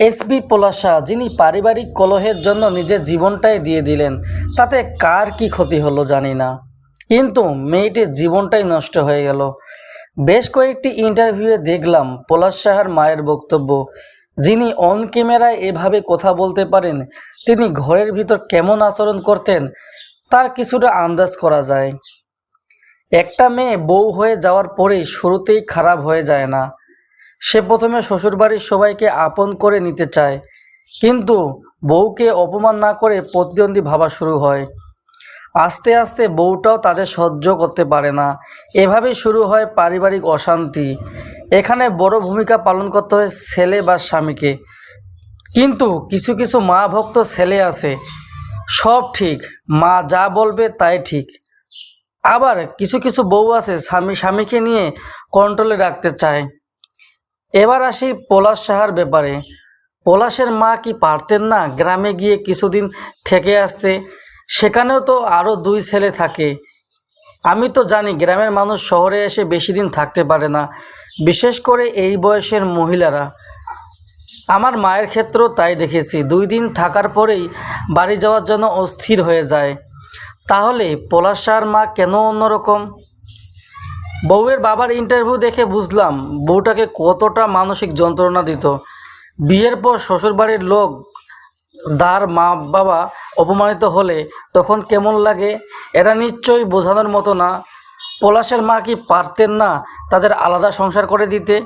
SB Palasha, যিনি পারিবারিক কলহের জন্য নিজের জীবনটাই দিয়ে দিলেন, তাতে কার কি ক্ষতি হলো জানি না। কিন্তু মেয়েটির জীবনটাই নষ্ট হয়ে গেল। বেশ কয়েকটি ইন্টারভিউয়ে দেখলাম পলাশ সাহার মায়ের বক্তব্য। যিনি অন ক্যামেরায় এভাবে কথা বলতে পারেন, তিনি ঘরের ভিতর কেমন আচরণ করতেন, তার কিছুটা আন্দাজ করা যায়। একটা মেয়ে বউ হয়ে যাওয়ার পরেই শুরুতেই খারাপ হয়ে যায় না। সে প্রথমে শ্বশুরবাড়ির সবাইকে আপন করে নিতে চায়, কিন্তু বউকে অপমান না করে প্রতিদ্বন্দ্বী ভাবা শুরু হয়। আস্তে আস্তে বউটাও তাদের সহ্য করতে পারে না। এভাবেই শুরু হয় পারিবারিক অশান্তি। এখানে বড় ভূমিকা পালন করতে হয় ছেলে বা স্বামীকে। কিন্তু কিছু কিছু মা ভক্ত ছেলে আছে। সব ঠিক, মা যা বলবে তাই ঠিক। আবার কিছু কিছু বউ আছে স্বামী, স্বামীকে নিয়ে কন্ট্রোলে রাখতে চায়। এবার আসি পলাশ সাহার ব্যাপারে। পলাশের মা কি পারতেন না গ্রামে গিয়ে কিছুদিন থেকে আসতে? সেখানেও তো আরও দুই ছেলে থাকে। আমি তো জানি গ্রামের মানুষ শহরে এসে বেশি দিন থাকতে পারে না, বিশেষ করে এই বয়সের মহিলারা। আমার মায়ের ক্ষেত্রেও তাই দেখেছি, দুই দিন থাকার পরেই বাড়ি যাওয়ার জন্য অস্থির হয়ে যায়। তাহলে পলাশ সাহার মা কেন অন্যরকম? বউয়ের বাবার ইন্টারভিউ দেখে বুঝলাম বউটাকে কতটা মানসিক যন্ত্রণা দিত। বিয়ের পর শ্বশুরবাড়ির লোক দার মা বাবা অপমানিত হলে তখন কেমন লাগে? এটা নিশ্চয়ই বোঝানোর মতো না। পলাশের মা কি পারতেন না তাদের আলাদা সংসার করে দিতে?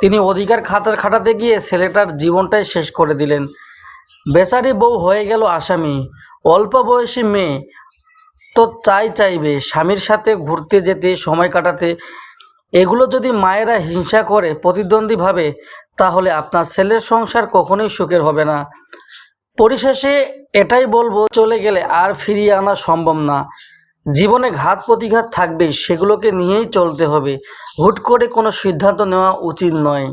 তিনি অধিকার খাতার খাটাতে গিয়ে ছেলেটার জীবনটাই শেষ করে দিলেন। বেচারি বউ হয়ে গেল আসামি। অল্প বয়সী মেয়ে তো চাই চাইবে, স্বামীর সাথে ঘুরতে যেতে, সময় কাটাতে। এগুলো যদি মায়েরা হিংসা করে প্রতিদ্বন্দ্বীভাবে তাহলে আপনার ছেলের সংসার কখনোই সুখের হবে না। পরিশেষে এটাই বলব, চলে গেলে আর ফিরিয়ে আনা সম্ভব না। জীবনে ঘাত প্রতিঘাত থাকবে সেগুলোকে নিয়েই চলতে হবে। হুট করে কোনো সিদ্ধান্ত নেওয়া উচিত নয়।